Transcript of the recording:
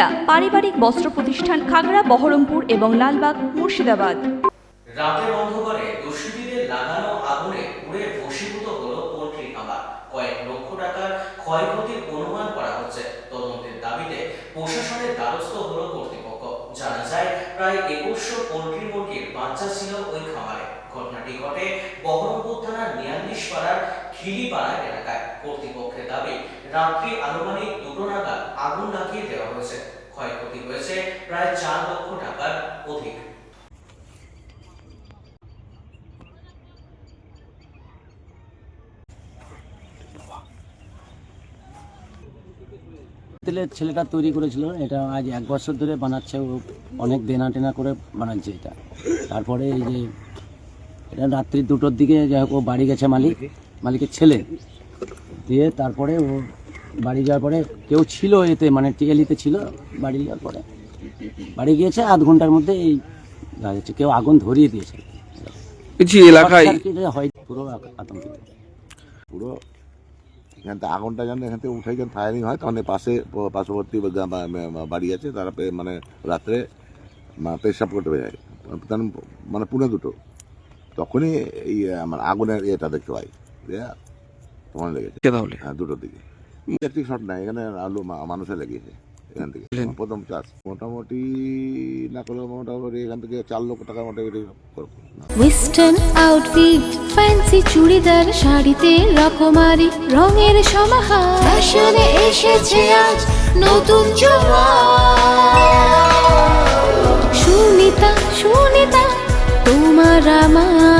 সুনিতা পারিবারিক বস্ত্র প্রতিষ্ঠান খাগড়া, বহরমপুর এবং লালবাগ, মুর্শিদাবাদ। অন্ধকারে লাগানো আগুনে পুড়ে হলো কয়েক লক্ষ টাকার ক্ষয়ক্ষতির অনুমান করা হচ্ছে। তদন্তের দাবিতে প্রশাসনের দ্বারস্থ হলো কর্তৃপক্ষ। জানা যায়, প্রায় একুশশো পোল্ট্রি মুরগির বাচ্চা ছিল ওই খামারে। ঘটনাটি ঘটে বহরমপুর থানার নিয়ান্দিশ পাড়ার এলাকায় কর্তৃপক্ষের দাবি, রাত্রি আনুমানিক দুটো নাগাদ আগুন লাগিয়ে দেওয়া হয়েছে। ক্ষয়ক্ষতি হয়েছে প্রায় চার লক্ষ টাকার অধিক। তেলের ছেলেটা তৈরি করেছিল, এটা আজ এক বছর ধরে বানাচ্ছে, ও অনেক দেনা টেনা করে বানাচ্ছে এটা। তারপরে এই যে, এটা রাত্রি দুটোর দিকে যাই হোক, ও বাড়ি গেছে মালিক। মালিকের ছেলে দিয়ে তারপরে ও বাড়ি যাওয়ার পরে কেউ ছিল এতে মানে টিএলিতে ছিল বাড়ি যাওয়ার পরে। বাড়ি গিয়েছে আধ ঘণ্টার মধ্যে এই লাগছে কেউ আগুন ধরিয়ে দিয়েছে। এলাকায় হয় পুরো আতঙ্কিত পুরো এখান থেকে আগুনটা যেন এখান থেকে উঠে যখন ফায়ারিং হয় তখন পাশে পার্শ্ববর্তী বাড়ি আছে তারা মানে রাত্রে পেশাব করতে যায় তখন মানে পুনে দুটো। তখনই এই আমার আগুনের ইয়েটা দেখতে পাই। তখন লেগেছে। তাহলে? হ্যাঁ দুটোর দিকে। ইলেকট্রিক শর্ট নাই এখানে আলু মানুষে লেগেছে এখান থেকে। প্রথম চাষ। মোটামুটি না করলেও মোটামুটি এখান থেকে চার লক্ষ টাকা মোটামুটি ওয়েস্টার্ন আউটফিট ফ্যান্সি চুড়িদার শাড়িতে রকমারি রঙের সমাহার। ফ্যাশনে এসেছে আজ নতুন সুনিতা সুনিতা তোমার আমার।